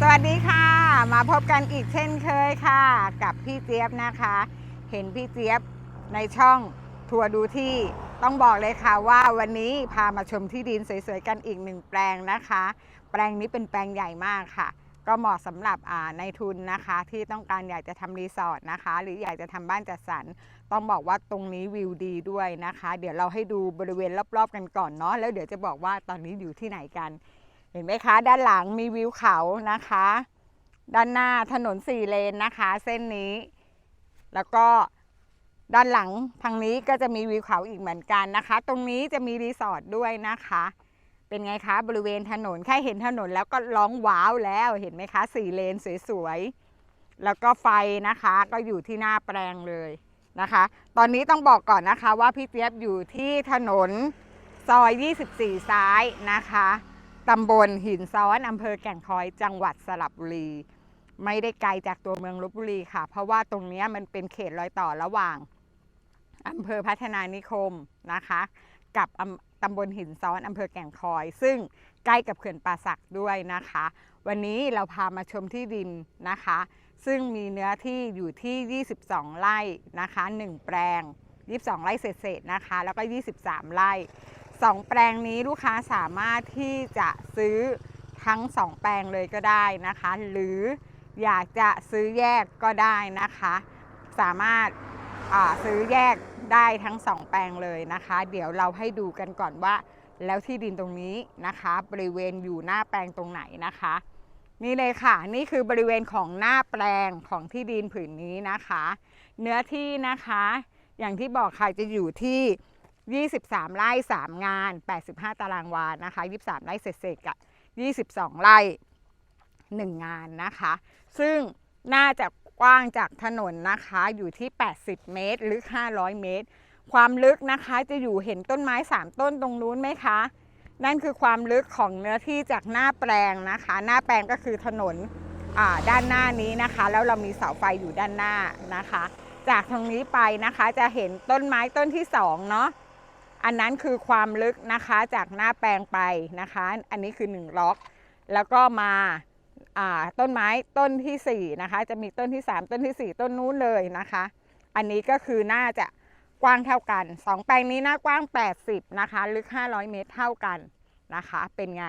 สวัสดีค่ะ มาพบกันอีกเช่นเคยค่ะ กับพี่เจี๊ยบนะคะ เห็นพี่เจี๊ยบในช่องทัวร์ดูที่ต้องบอกเลยค่ะว่าวันนี้พามาชมที่ดินสวยๆกันอีกหนึ่งแปลงนะคะ แปลงนี้เป็นแปลงใหญ่มากค่ะ ก็เหมาะสำหรับในทุนนะคะ ที่ต้องการอยากจะทำรีสอร์ทนะคะ หรืออยากจะทำบ้านจัดสรรต้องบอกว่าตรงนี้วิวดีด้วยนะคะ เดี๋ยวเราให้ดูบริเวณรอบๆกันก่อนเนาะแล้วเดี๋ยวจะบอกว่าตอนนี้อยู่ที่ไหนกัน เห็นไหมคะ ด้านหลังมีวิวเขานะคะ ด้านหน้าถนนสี่เลนนะคะ เส้นนี้ แล้วก็ด้านหลังทางนี้ก็จะมีวิวเขาอีกเหมือนกันนะคะ ตรงนี้จะมีรีสอร์ทด้วยนะคะ เป็นไงคะบริเวณถนนแค่เห็นถนนแล้วก็ร้องว้าวแล้วเห็นไหมคะสี่เลนสวยๆแล้วก็ไฟนะคะก็อยู่ที่หน้าแปลงเลยนะคะ ตอนนี้ต้องบอกก่อนนะคะว่าพี่เจี๊ยบอยู่ที่ถนนซอย 24 ซ้ายนะคะ ตำบลหินซ้อนอำเภอแก่งคอยจังหวัดสระบุรี ไม่ได้ไกลจากตัวเมืองลบบุรีค่ะ เพราะว่าตรงนี้มันเป็นเขตรอยต่อระหว่างอำเภอพัฒนานิคมนะคะ กับตำบลหินซ้อนอำเภอแก่งคอย ซึ่งใกล้กับเขื่อนป่าสักด้วยนะคะ วันนี้เราพามาชมที่ดินนะคะ ซึ่งมีเนื้อที่อยู่ที่ 22 ไร่นะคะ 1 แปลง 22 ไร่เศษๆนะคะ แล้วก็ 23 ไร่ 2แปลงนี้ลูกค้าสามารถที่จะซื้อทั้ง2แปลงเลยก็ได้นะคะ หรืออยากจะซื้อแยกก็ได้นะคะ สามารถซื้อแยกได้ทั้ง2แปลงเลยนะคะ เดี๋ยวเราให้ดูกันก่อนว่า แล้วที่ดินตรงนี้นะคะ บริเวณอยู่หน้าแปลงตรงไหนนะคะ นี่เลยค่ะ นี่คือบริเวณของหน้าแปลงของที่ดินผืนนี้นะคะ เนื้อที่นะคะ อย่างที่บอกค่ะจะอยู่ที่ 23 ไร่ 3 งาน 85 ตารางวานะคะ 23 ไร่เศษๆกับ 22 ไร่ 1 งานนะคะ ซึ่งน่าจะกว้างจากถนนนะคะอยู่ที่ 80 เมตรหรือ500 เมตร ความลึกนะคะจะอยู่เห็นต้นไม้ 3 ต้นตรงนู้นไหมคะ นั่นคือความลึกของเนื้อที่จากหน้าแปลงนะคะ หน้าแปลงก็คือถนนด้านหน้านี้นะคะ แล้วเรามีเสาไฟอยู่ด้านหน้านะคะ จากตรงนี้ไปนะคะจะเห็นต้นไม้ต้นที่สองเนาะ อันนั้นคือความลึกนะคะจากหน้าแปลงไปนะคะ อันนี้คือ 1 ล็อก แล้วก็มาต้นไม้ต้นทีสี่4นะคะจะมีต้นที่ 3 ต้นทีสี่ 4 ต้นนู้นเลยนะคะ อันนี้ก็คือน่าจะกว้างเท่ากัน 2 แปลงนี้หน้ากว้าง 80 นะคะ ลึก 500 เมตรเท่ากันนะคะ เป็นไง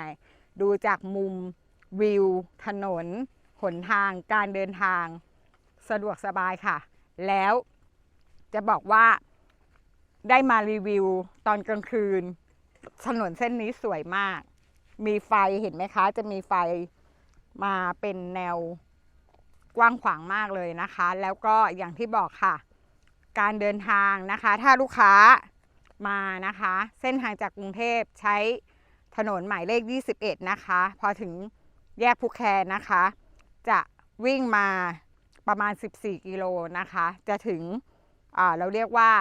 ดูจากมุมวิว ถนน หนทางการเดินทาง สะดวกสบายค่ะ แล้วจะบอกว่า ได้มารีวิวตอนกลางคืน ถนนเส้นนี้สวยมาก มีไฟเห็นไหมคะ จะมีไฟมาเป็นแนวกว้างขวางมากเลยนะคะ แล้วก็อย่างที่บอกค่ะ การเดินทางนะคะ ถ้าลูกค้ามานะคะ เส้นทางจากกรุงเทพใช้ถนนหมายเลข 21 นะคะ พอถึงแยกภูแคนะคะ จะวิ่งมาประมาณ 14 กิโลนะคะ จะถึงเราเรียกว่า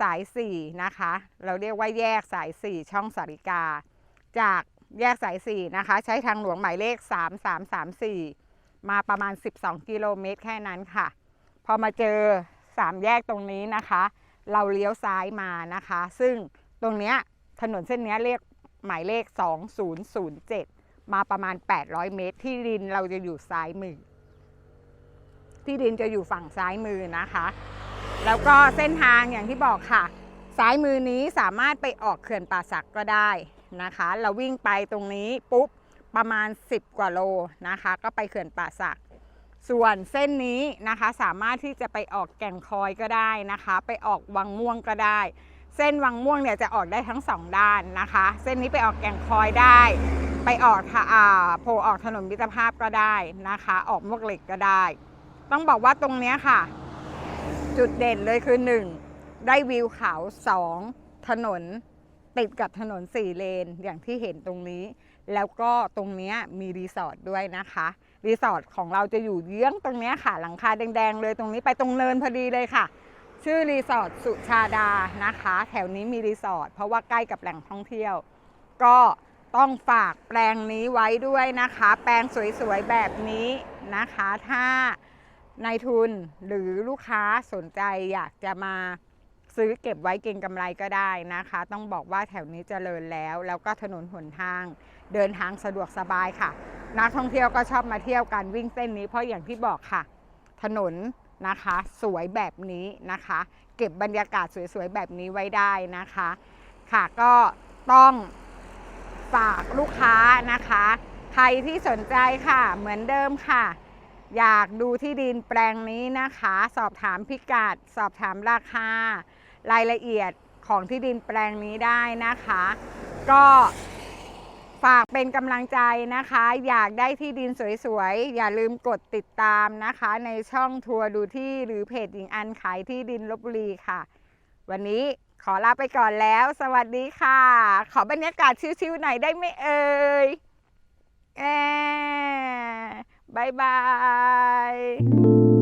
สาย 4 นะคะ เราเรียกว่าแยกสาย 4 ช่องสาริกา จากแยกสาย 4 นะคะ ใช้ทางหลวงหมายเลข 3334 มาประมาณ 12 กิโลเมตรแค่นั้นค่ะ พอมาเจอ 3 แยกตรงนี้นะคะ เราเลี้ยวซ้ายมานะคะ ซึ่งตรงเนี้ยถนนเส้นเนี้ยเรียกหมายเลข 2007 มาประมาณ 800 เมตร ที่ดินเราจะอยู่ซ้ายมือ ที่ดินจะอยู่ฝั่งซ้ายมือนะคะ แล้วก็เส้นทางอย่างที่บอกค่ะ ซ้ายมือนี้สามารถไปออกเขื่อนป่าสักก็ได้นะคะ เราวิ่งไปตรงนี้ปุ๊บประมาณ 10 กว่าโลนะคะ ก็ไปเขื่อนป่าสัก ส่วนเส้นนี้นะคะสามารถที่จะไปออกแก่งคอยก็ได้นะคะ ไปออกวังม่วงก็ได้ เส้นวังม่วงเนี่ยจะออกได้ทั้งสองด้านนะคะ เส้นนี้ไปออกแก่งคอยได้ ไปออกอ่าโผล่ออกถนนมิตรภาพก็ได้นะคะ ออกมวกเหล็กก็ได้ ต้องบอกว่าตรงเนี้ยค่ะ จุดเด่นเลยคือ 1 ได้วิวเขา2ถนน ติดกับถนน4เลนอย่างที่เห็นตรงนี้ แล้วก็ตรงนี้มีรีสอร์ทด้วยนะคะ รีสอร์ทของเราจะอยู่เยื้องตรงนี้ค่ะ หลังคาแดงๆเลยตรงนี้ไปตรงเนินพอดีเลยค่ะ ชื่อรีสอร์ทสุชาดานะคะ แถวนี้มีรีสอร์ทเพราะว่าใกล้กับแหล่งท่องเที่ยว ก็ต้องฝากแปลงนี้ไว้ด้วยนะคะ แปลงสวยๆแบบนี้นะคะ ถ้า นายทุนหรือลูกค้าสนใจอยากจะมาซื้อเก็บไว้เก็งกำไรก็ได้นะคะ ต้องบอกว่าแถวนี้เจริญแล้ว แล้วก็ถนนหนทาง เดินทางสะดวกสบายค่ะ นักท่องเที่ยวก็ชอบมาเที่ยวกันวิ่งเส้นนี้เพราะอย่างที่บอกค่ะ ถนนนะคะ สวยแบบนี้นะคะ เก็บบรรยากาศสวยๆแบบนี้ไว้ได้นะคะ ค่ะก็ต้องฝากลูกค้านะคะ ใครที่สนใจค่ะเหมือนเดิมค่ะ อยากดูที่ดินแปลงนี้นะคะ สอบถามพิกัด สอบถามราคา รายละเอียดของที่ดินแปลงนี้ได้นะคะ ก็ฝากเป็นกำลังใจนะคะ อยากได้ที่ดินสวยๆ อย่าลืมกดติดตามนะคะ ในช่องทัวร์ดูที่หรือเพจหญิงอันขายที่ดินลบบุรีค่ะ วันนี้ขอลาไปก่อนแล้ว สวัสดีค่ะ ขอบรรยากาศชิวๆหน่อยได้ไหมเอ่ย bye bye.